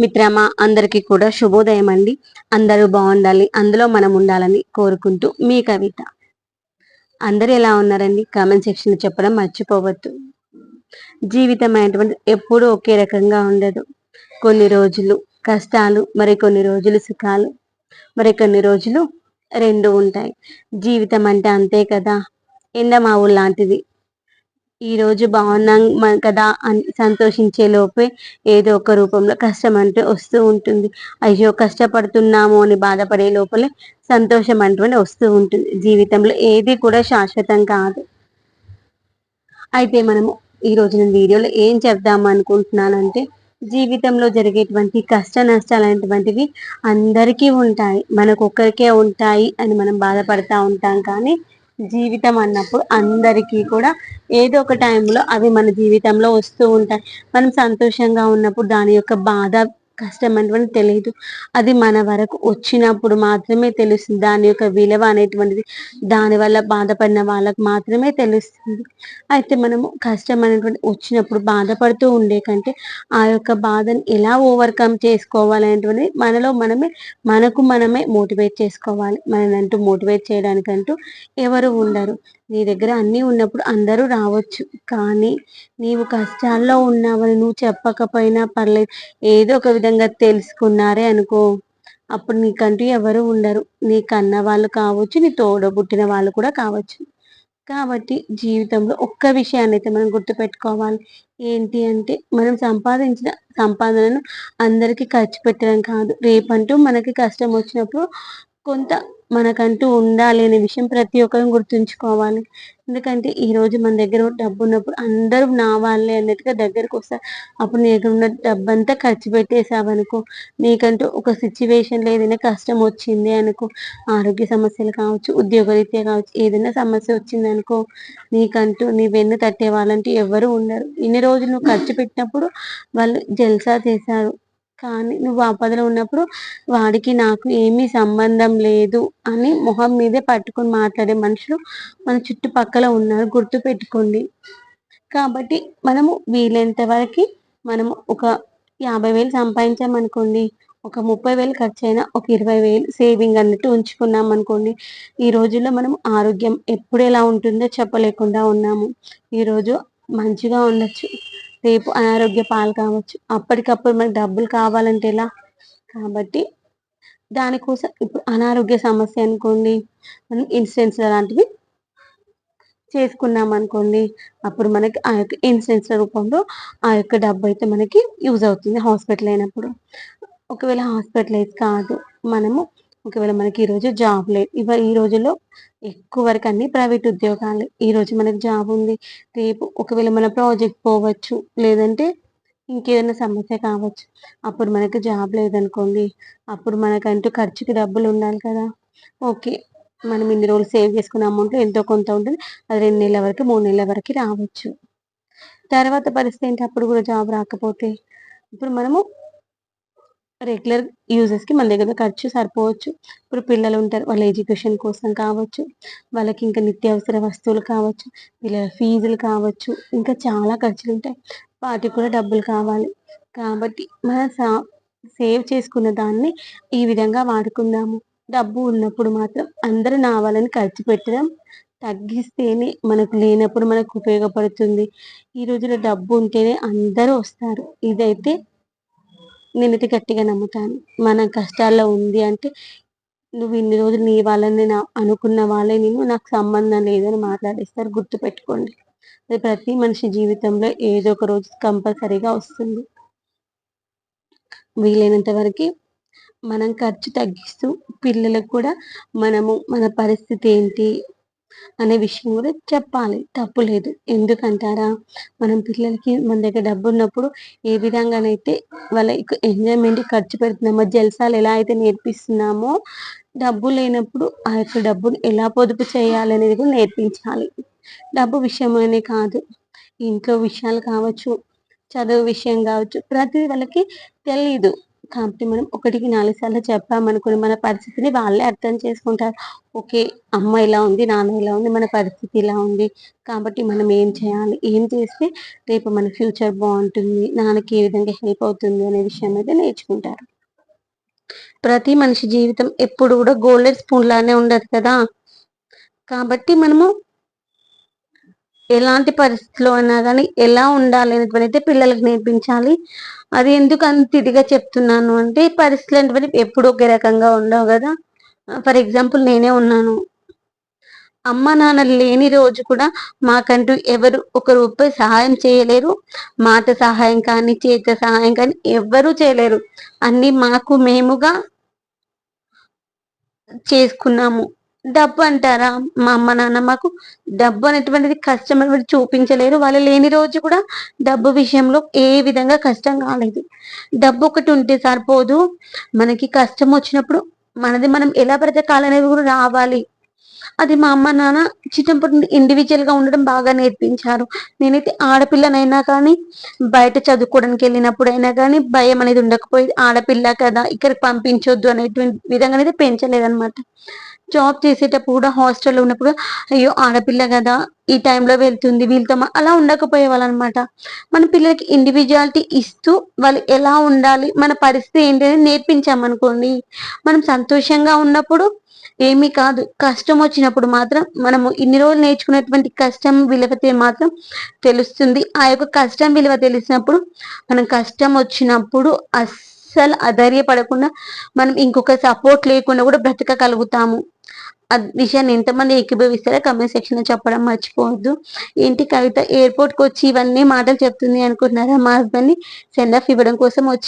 మిత్రమా అందరికీ కూడా శుభోదయం అండి. అందరూ బాగుండాలి. అందులో మనం ఉండాలని కోరుకుంటూ మీ కవిత. అందరు ఎలా ఉన్నారండి? కామెంట్ సెక్షన్ చెప్పడం మర్చిపోవద్దు. జీవితం అనేటువంటి ఎప్పుడూ ఒకే రకంగా ఉండదు. కొన్ని రోజులు కష్టాలు మరి కొన్ని రోజులు సుఖాలు మరి కొన్ని రోజులు రెండు ఉంటాయి. జీవితం అంటే అంతే కదా. ఎండ మా ఊళ్ళ లాంటిది. ఈ రోజు బాగున్నాం కదా అని సంతోషించే లోపే ఏదో ఒక రూపంలో కష్టం అంటే వస్తూ ఉంటుంది. అయ్యో కష్టపడుతున్నాము అని బాధపడే లోపలే సంతోషం అంటూనే వస్తూ ఉంటుంది. జీవితంలో ఏది కూడా శాశ్వతం కాదు. అయితే మనము ఈ రోజు నేను వీడియోలో ఏం చెప్దాం అనుకుంటున్నానంటే జీవితంలో జరిగేటువంటి కష్ట నష్టాలు అనేటువంటివి అందరికీ ఉంటాయి. మనకు ఒక్కరికే ఉంటాయి అని మనం బాధపడతా ఉంటాం కానీ జీవితం అన్నప్పుడు అందరికీ కూడా ఏదో ఒక టైంలో అవి మన జీవితంలో వస్తూ ఉంటాయి. మనం సంతోషంగా ఉన్నప్పుడు దాని యొక్క బాధ కష్టం అనేటువంటి తెలియదు. అది మన వరకు వచ్చినప్పుడు మాత్రమే తెలుస్తుంది. దాని యొక్క విలువ అనేటువంటిది దానివల్ల బాధపడిన వాళ్ళకు మాత్రమే తెలుస్తుంది. అయితే మనము కష్టం అనేటువంటి వచ్చినప్పుడు బాధపడుతూ ఉండే కంటే ఆ యొక్క బాధను ఎలా ఓవర్కమ్ చేసుకోవాలనేటువంటిది మనలో మనమే మనకు మనమే మోటివేట్ చేసుకోవాలి. మననంటూ మోటివేట్ చేయడానికంటూ ఎవరు ఉండరు. నీ దగ్గర అన్నీ ఉన్నప్పుడు అందరూ రావచ్చు. కానీ నీవు కష్టాల్లో ఉన్నావని నువ్వు చెప్పకపోయినా పర్లేదు. ఏదో ఒక విధంగా తెలుసుకున్నారే అనుకో. అప్పుడు నీకంటూ ఎవరు ఉండరు. నీ కన్న వాళ్ళు కావచ్చు నీ తోడబుట్టిన వాళ్ళు కూడా కావచ్చు. కాబట్టి జీవితంలో ఒక్క విషయాన్ని అయితే మనం గుర్తుపెట్టుకోవాలి. ఏంటి అంటే మనం సంపాదించిన సంపాదనను అందరికీ ఖర్చు పెట్టడం కాదు. రేపంటూ మనకి కష్టం వచ్చినప్పుడు కొంత మనకంటూ ఉండాలి అనే విషయం ప్రతి ఒక్కరూ గుర్తుంచుకోవాలి. ఎందుకంటే ఈ రోజు మన దగ్గర డబ్బు ఉన్నప్పుడు అందరూ నా వాళ్ళే అన్నట్టుగా దగ్గరకు వస్తారు. అప్పుడు నీ దగ్గర ఉన్న డబ్బు అంతా ఖర్చు పెట్టేసావనుకో నీకంటూ ఒక సిచ్యువేషన్లో ఏదైనా కష్టం వచ్చింది అనుకో ఆరోగ్య సమస్యలు కావచ్చు ఉద్యోగరీత్యా కావచ్చు ఏదైనా సమస్య వచ్చింది అనుకో నీకంటూ నీ వెన్ను తట్టే వాళ్ళంటూ ఎవరు ఉండరు. ఇన్ని రోజులు నువ్వు ఖర్చు పెట్టినప్పుడు వాళ్ళు జల్సా చేశారు. కానీ నువ్వు ఆపదలో ఉన్నప్పుడు వాడికి నాకు ఏమీ సంబంధం లేదు అని మొహం మీదే పట్టుకొని మాట్లాడే మనుషులు మన చుట్టుపక్కల ఉన్నారు. గుర్తు పెట్టుకోండి. కాబట్టి మనము వీలైనంత వరకు మనము ఒక యాభై వేలు సంపాదించామనుకోండి ఒక ముప్పై వేలు ఖర్చు అయినా ఒక ఇరవై వేలు సేవింగ్ అన్నట్టు ఉంచుకున్నాం అనుకోండి. ఈ రోజుల్లో మనం ఆరోగ్యం ఎప్పుడు ఎలా ఉంటుందో చెప్పలేకుండా ఉన్నాము. ఈరోజు మంచిగా ఉండొచ్చు. రేపు అనారోగ్య పాలు కావచ్చు. అప్పటికప్పుడు మనకు డబ్బులు కావాలంటే ఎలా? కాబట్టి దానికోసం ఇప్పుడు అనారోగ్య సమస్య అనుకోండి మనం ఇన్సూరెన్స్ లాంటివి చేసుకున్నాం అనుకోండి అప్పుడు మనకి ఆ యొక్క ఇన్సూరెన్స్ రూపంలో ఆ యొక్క డబ్బు అయితే మనకి యూజ్ అవుతుంది హాస్పిటల్ అయినప్పుడు. ఒకవేళ హాస్పిటలైజ్ కాదు మనము ఒకవేళ మనకి ఈరోజు జాబ్ లేదు ఇవ ఈ రోజుల్లో ఎక్కువ వరకు అన్ని ప్రైవేట్ ఉద్యోగాలు ఈ రోజు మనకి జాబ్ ఉంది. రేపు ఒకవేళ మన ప్రాజెక్ట్ పోవచ్చు లేదంటే ఇంకేదైనా సమస్య కావచ్చు. అప్పుడు మనకి జాబ్ లేదనుకోండి అప్పుడు మనకంటూ ఖర్చుకి డబ్బులు ఉండాలి కదా. ఓకే మనం ఇన్ని రోజులు సేవ్ చేసుకున్న అమౌంట్ ఎంతో కొంత ఉంటుంది అది రెండు నెలల వరకు మూడు నెలల వరకు రావచ్చు. తర్వాత పరిస్థితి ఏంటి? అప్పుడు కూడా జాబ్ రాకపోతే ఇప్పుడు మనము రెగ్యులర్ యూజెస్కి మన దగ్గర ఖర్చు సరిపోవచ్చు. ఇప్పుడు పిల్లలు ఉంటారు వాళ్ళ ఎడ్యుకేషన్ కోసం కావచ్చు వాళ్ళకి ఇంకా నిత్యావసర వస్తువులు కావచ్చు పిల్లల ఫీజులు కావచ్చు ఇంకా చాలా ఖర్చులు ఉంటాయి. వాటికి కూడా డబ్బులు కావాలి. కాబట్టి మన సేవ్ చేసుకున్న దాన్ని ఈ విధంగా వాడుకుందాము. డబ్బు ఉన్నప్పుడు మాత్రం అందరూ నావాలని ఖర్చు పెట్టడం తగ్గిస్తేనే మనకు లేనప్పుడు మనకు ఉపయోగపడుతుంది. ఈ రోజులో డబ్బు ఉంటేనే అందరూ వస్తారు. ఇదైతే నేనైతే గట్టిగా నమ్ముతాను. మన కష్టాల్లో ఉంది అంటే నువ్వు ఇన్ని రోజులు నీ వాళ్ళని నా అనుకున్న వాళ్ళే నేను నాకు సంబంధం లేదని మాట్లాడేస్తారు. గుర్తుపెట్టుకోండి. అది ప్రతి మనిషి జీవితంలో ఏదో ఒక రోజు కంపల్సరీగా వస్తుంది. వీలైనంత వరకు మనం ఖర్చు తగ్గిస్తూ పిల్లలకు కూడా మనము మన పరిస్థితి ఏంటి అనే విషయం కూడా చెప్పాలి. తప్పు లేదు. ఎందుకంటారా? మనం పిల్లలకి మన దగ్గర డబ్బు ఉన్నప్పుడు ఏ విధంగానైతే వాళ్ళ ఎంజాయ్మెంట్ ఖర్చు పెడుతున్నామో జల్సాలు ఎలా అయితే నేర్పిస్తున్నామో డబ్బు లేనప్పుడు ఆ యొక్క డబ్బును ఎలా పొదుపు చేయాలి అనేది కూడా నేర్పించాలి. డబ్బు విషయమనే కాదు. ఇంట్లో విషయాలు కావచ్చు చదువు విషయం కావచ్చు ప్రతి వాళ్ళకి తెలీదు. కాబట్టి మనం ఒకటికి నాలుగు సార్లు చెప్పామనుకుని మన పరిస్థితిని వాళ్ళే అర్థం చేసుకుంటారు. ఓకే అమ్మ ఇలా ఉంది నాన్న ఇలా ఉంది మన పరిస్థితి ఇలా ఉంది. కాబట్టి మనం ఏం చేయాలి? ఏం చేస్తే రేపు మన ఫ్యూచర్ బాగుంటుంది? నాన్నకి ఏ విధంగా హెల్ప్ అవుతుంది అనే విషయం అయితే నేర్చుకుంటారు. ప్రతి మనిషి జీవితం ఎప్పుడు కూడా గోల్డెన్ స్పూన్ లానే ఉండదు కదా? కాబట్టి మనము ఎలాంటి పరిస్థితిలో అయినా కానీ ఎలా ఉండాలి అయితే పిల్లలకు నేర్పించాలి. అది ఎందుకు అంత ఇదిగా చెప్తున్నాను అంటే పరిస్థితులు అనేటువంటి ఎప్పుడు ఒకే రకంగా ఉండవు కదా. ఫర్ ఎగ్జాంపుల్ నేనే ఉన్నాను. అమ్మ నాన్న లేని రోజు కూడా మాకంటూ ఎవరు ఒక రూపాయి సహాయం చేయలేరు. మాట సహాయం కానీ చేత సహాయం కానీ ఎవ్వరూ చేయలేరు. అన్ని మాకు మేముగా చేసుకున్నాము. డబ్బు అంటారా? మా అమ్మ నాన్న మాకు డబ్బు అనేటువంటిది కష్టం అనేది చూపించలేరు. వాళ్ళు లేని రోజు కూడా డబ్బు విషయంలో ఏ విధంగా కష్టం కాలేదు. డబ్బు ఒకటి ఉంటే సరిపోదు. మనకి కష్టం వచ్చినప్పుడు మనది మనం ఎలా బ్రతకాలనేది కూడా రావాలి. అది మా అమ్మ నాన్న చిన్నప్పుడు ఇండివిజువల్గా ఉండడం బాగా నేర్పించారు. నేనైతే ఆడపిల్లనైనా కానీ బయట చదువుకోవడానికి వెళ్ళినప్పుడు అయినా కానీ భయం అనేది ఉండకపోయేది. ఆడపిల్ల కదా ఇక్కడికి పంపించొద్దు అనేటువంటి విధంగా అయితే పెంచలేదన్నమాట. జాబ్ చేసేటప్పుడు కూడా హాస్టల్లో ఉన్నప్పుడు అయ్యో ఆడపిల్ల కదా ఈ టైంలో వెళ్తుంది వీళ్ళతో అలా ఉండకపోయే వాళ్ళు అనమాట మన పిల్లలకి ఇండివిజువాలిటీ ఇస్తూ వాళ్ళు ఎలా ఉండాలి మన పరిస్థితి ఏంటి అని నేర్పించామనుకోండి మనం సంతోషంగా ఉన్నప్పుడు ఏమీ కాదు. కష్టం వచ్చినప్పుడు మాత్రం మనము ఇన్ని రోజులు నేర్చుకునేటువంటి కష్టం విలువ మాత్రం తెలుస్తుంది. ఆ యొక్క కష్టం విలువ తెలిసినప్పుడు మనం కష్టం వచ్చినప్పుడు అస్ అస్సలు అధైర్యపడకుండా మనం ఇంకొక సపోర్ట్ లేకుండా కూడా బ్రతకగలుగుతాము. ఆ విషయాన్ని ఎంతమంది ఏకీభవిస్తారో కమెంట్ సెక్షన్ చెప్పడం మర్చిపోవద్దు. ఏంటి కవిత ఎయిర్పోర్ట్కి వచ్చి ఇవన్నీ మాటలు చెప్తుంది అనుకుంటున్నారా? మా హస్బెండ్ని సెండ్ ఆఫ్ ఇవ్వడం కోసం వచ్చి